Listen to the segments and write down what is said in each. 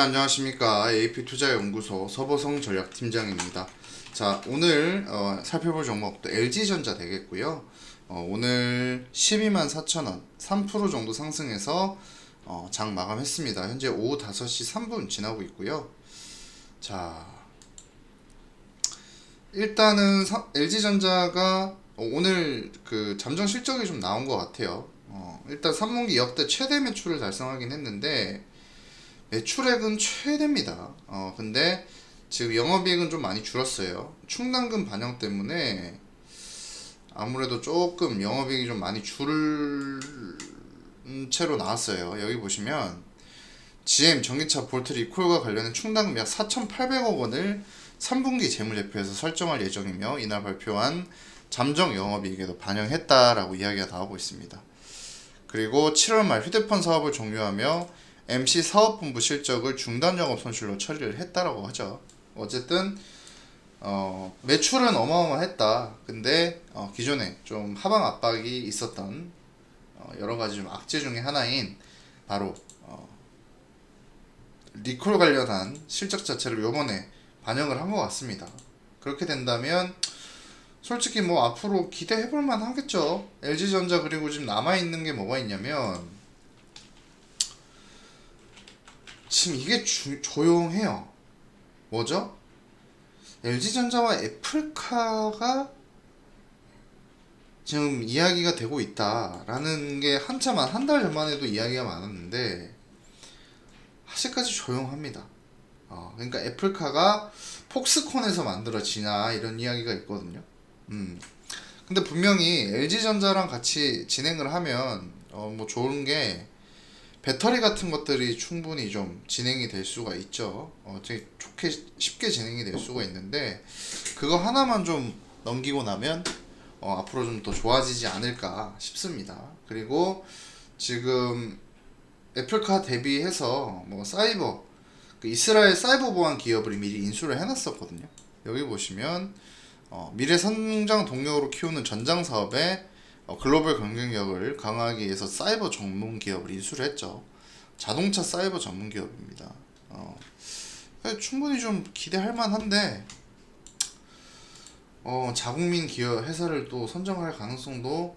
안녕하십니까 AP투자연구소 서보성 전략팀장입니다. 자 오늘 어, 살펴볼 종목도 LG전자 되겠고요. 어, 오늘 12만 4천원 3% 정도 상승해서 어, 장 마감했습니다. 현재 오후 5시 3분 지나고 있고요. 자 일단은 사- LG전자가 오늘 그 잠정 실적이 좀 나온 것 같아요. 어, 일단 3분기 역대 최대 매출을 달성하긴 했는데 매출액은 최대입니다. 어, 근데 지금 영업이익은 좀 많이 줄었어요. 충당금 반영 때문에 아무래도 조금 영업이익이 좀 많이 줄 채로 나왔어요. 여기 보시면 GM 전기차 볼트 리콜과 관련된 충당금 약 4,800억 원을 3분기 재무제표에서 설정할 예정이며 이날 발표한 잠정 영업이익에도 반영했다라고 이야기가 나오고 있습니다. 그리고 7월 말 휴대폰 사업을 종료하며 MC 사업본부 실적을 중단 영업 손실로 처리를 했다라고 하죠. 어쨌든 어, 매출은 어마어마했다. 근데 어, 기존에 좀 하방 압박이 있었던 어, 여러 가지 좀 악재 중에 하나인 바로 어, 리콜 관련한 실적 자체를 요번에 반영을 한 것 같습니다. 그렇게 된다면 솔직히 뭐 앞으로 기대해 볼 만 하겠죠. LG전자 그리고 지금 남아 있는 게 뭐가 있냐면 지금 이게 주, 조용해요. 뭐죠? LG전자와 애플카가 지금 이야기가 되고 있다라는 게 한참 한 달 전만 해도 이야기가 많았는데 아직까지 조용합니다. 어, 그러니까 애플카가 폭스콘에서 만들어지나 이런 이야기가 있거든요. 음. 근데 분명히 LG전자랑 같이 진행을 하면 어, 뭐 좋은 게 배터리 같은 것들이 충분히 좀 진행이 될 수가 있죠. 어, 되게 좋게 쉽게 진행이 될 수가 있는데 그거 하나만 좀 넘기고 나면 어, 앞으로 좀 더 좋아지지 않을까 싶습니다. 그리고 지금 애플카 대비해서 뭐 사이버 그 이스라엘 사이버 보안 기업을 미리 인수를 해놨었거든요. 여기 보시면 어, 미래 성장 동력으로 키우는 전장 사업에 어, 글로벌 경쟁력을 강화하기 위해서 사이버 전문 기업을 인수를 했죠. 자동차 사이버 전문 기업입니다. 어, 충분히 좀 기대할 만한데 어, 자국민 기업 회사를 또 선정할 가능성도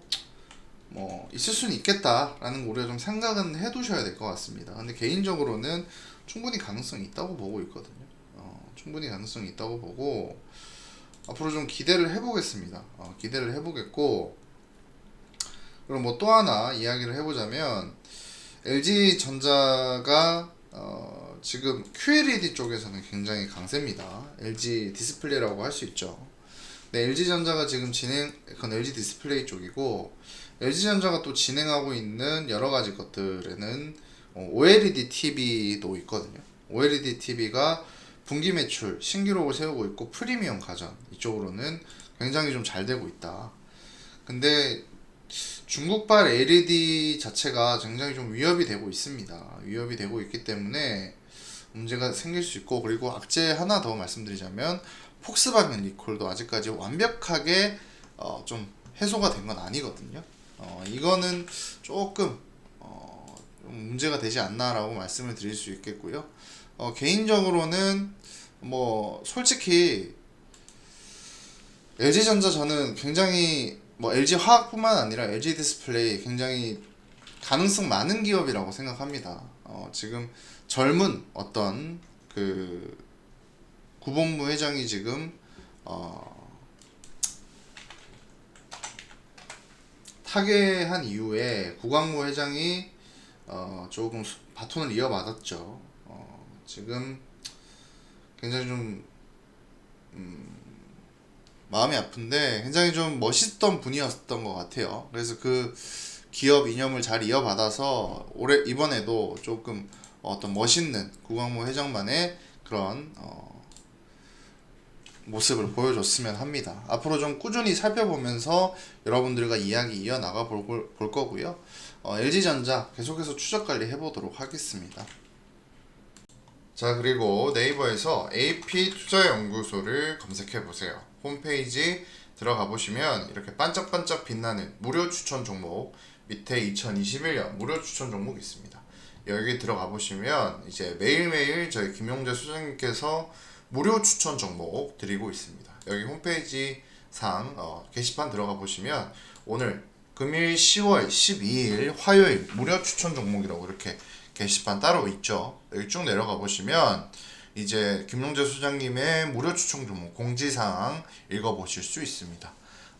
뭐 있을 수는 있겠다라는 거 우리가 좀 생각은 해두셔야 될 것 같습니다. 근데 개인적으로는 충분히 가능성이 있다고 보고 있거든요. 어, 충분히 가능성이 있다고 보고 앞으로 좀 기대를 해보겠습니다. 어, 기대를 해보겠고 그럼 뭐 또 하나 이야기를 해보자면 LG 전자가 어, 지금 QLED 쪽에서는 굉장히 강세입니다. LG 디스플레이라고 할 수 있죠. 네, LG 전자가 지금 진행 그건 LG 디스플레이 쪽이고 LG 전자가 또 진행하고 있는 여러 가지 것들에는 어, OLED TV도 있거든요. OLED TV가 분기 매출 신기록을 세우고 있고 프리미엄 가전 이쪽으로는 굉장히 좀 잘 되고 있다. 근데 중국발 LED 자체가 굉장히 좀 위협이 되고 있습니다. 위협이 되고 있기 때문에 문제가 생길 수 있고 그리고 악재 하나 더 말씀드리자면 폭스바겐 리콜도 아직까지 완벽하게 어, 좀 해소가 된 건 아니거든요. 어, 이거는 조금 어, 좀 문제가 되지 않나라고 말씀을 드릴 수 있겠고요. 어, 개인적으로는 뭐 솔직히 LG전자 저는 굉장히 뭐 LG 화학뿐만 아니라 LG 디스플레이 굉장히 가능성 많은 기업이라고 생각합니다. 어, 지금 젊은 어떤 그 구본부 회장이 지금 어, 타계한 이후에 구광모 회장이 어, 조금 수- 바톤을 이어받았죠. 어, 지금 굉장히 좀 음, 마음이 아픈데 굉장히 좀 멋있던 분이었던 것 같아요. 그래서 그 기업 이념을 잘 이어받아서 올해 이번에도 조금 어떤 멋있는 구광모 회장만의 그런 어, 모습을 보여줬으면 합니다. 앞으로 좀 꾸준히 살펴보면서 여러분들과 이야기 이어 나가 볼, 거고요. 어, LG전자 계속해서 추적 관리 해보도록 하겠습니다. 자 그리고 네이버에서 AP 투자연구소를 검색해 보세요. 홈페이지 들어가 보시면 이렇게 반짝반짝 빛나는 무료 추천 종목 밑에 2021년 무료 추천 종목 있습니다. 여기 들어가 보시면 이제 매일매일 저희 김용재 소장님께서 무료 추천 종목 드리고 있습니다. 여기 홈페이지 상 어, 게시판 들어가 보시면 오늘 금일 10월 12일 화요일 무료 추천 종목이라고 이렇게 게시판 따로 있죠. 여기 쭉 내려가 보시면 이제 김용재 소장님의 무료 추천 종목 공지사항 읽어보실 수 있습니다.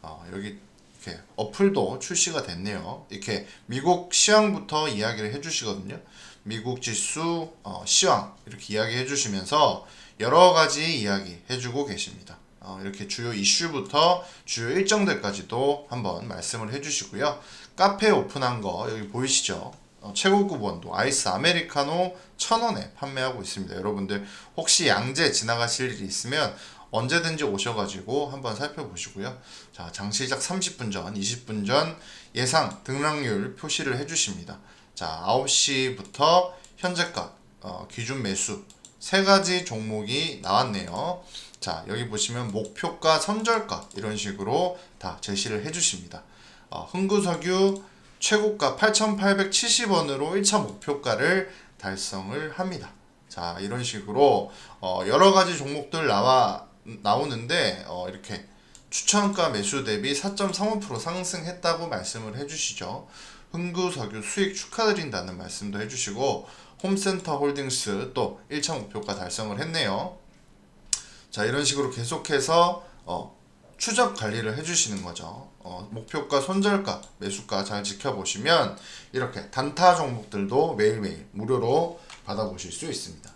어, 여기 이렇게 어플도 출시가 됐네요. 이렇게 미국 시황부터 이야기를 해주시거든요. 미국 지수 어, 시황 이렇게 이야기 해 주시면서 여러 가지 이야기 해주고 계십니다. 어, 이렇게 주요 이슈부터 주요 일정들까지도 한번 말씀을 해주시고요. 카페 오픈한 거 여기 보이시죠? 어, 최고급 원두 아이스 아메리카노 1000원에 판매하고 있습니다. 여러분들 혹시 양재 지나가실 일이 있으면 언제든지 오셔가지고 한번 살펴보시고요. 자, 장 시작 30분 전, 20분 전 예상 등락률 표시를 해주십니다. 자, 9시부터 현재가 어, 기준 매수 세 가지 종목이 나왔네요. 자, 여기 보시면 목표가, 선절가 이런 식으로 다 제시를 해주십니다. 어, 흥구석유 최고가 8,870원으로 1차 목표가를 달성을 합니다. 자, 이런 식으로 어, 여러 가지 종목들 나와 나오는데 어, 이렇게 추천가 매수 대비 4.35% 상승했다고 말씀을 해주시죠. 흥구석유 수익 축하드린다는 말씀도 해주시고 홈센터 홀딩스 또 1차 목표가 달성을 했네요. 자 이런 식으로 계속해서 어, 추적 관리를 해주시는 거죠. 어, 목표가, 손절가, 매수가 잘 지켜보시면 이렇게 단타 종목들도 매일매일 무료로 받아보실 수 있습니다.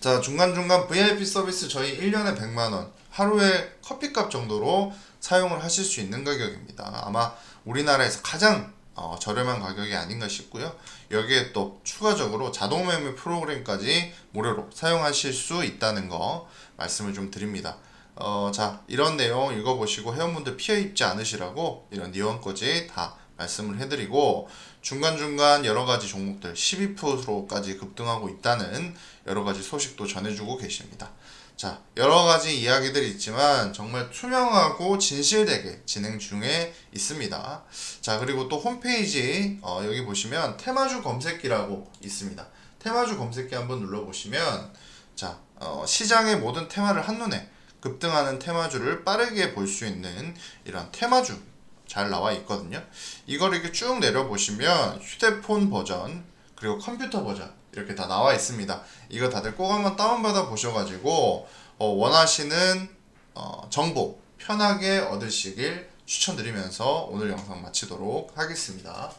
자 중간중간 VIP 서비스 저희 1년에 100만원 하루에 커피값 정도로 사용을 하실 수 있는 가격입니다. 아마 우리나라에서 가장 어, 저렴한 가격이 아닌가 싶고요. 여기에 또 추가적으로 자동 매매 프로그램까지 무료로 사용하실 수 있다는 거 말씀을 좀 드립니다. 어, 자, 이런 내용 읽어보시고 회원분들 피해 입지 않으시라고 이런 니원까지 다 말씀을 해드리고 중간중간 여러 가지 종목들 12%까지 급등하고 있다는 여러 가지 소식도 전해주고 계십니다. 자, 여러 가지 이야기들이 있지만 정말 투명하고 진실되게 진행 중에 있습니다. 자, 그리고 또 홈페이지 어, 여기 보시면 테마주 검색기라고 있습니다. 테마주 검색기 한번 눌러보시면 자, 어, 시장의 모든 테마를 한눈에 급등하는 테마주를 빠르게 볼 수 있는 이런 테마주 잘 나와 있거든요. 이걸 이렇게 쭉 내려보시면 휴대폰 버전 그리고 컴퓨터 버전 이렇게 다 나와 있습니다. 이거 다들 꼭 한번 다운받아 보셔가지고 어, 원하시는 어, 정보 편하게 얻으시길 추천드리면서 오늘 영상 마치도록 하겠습니다.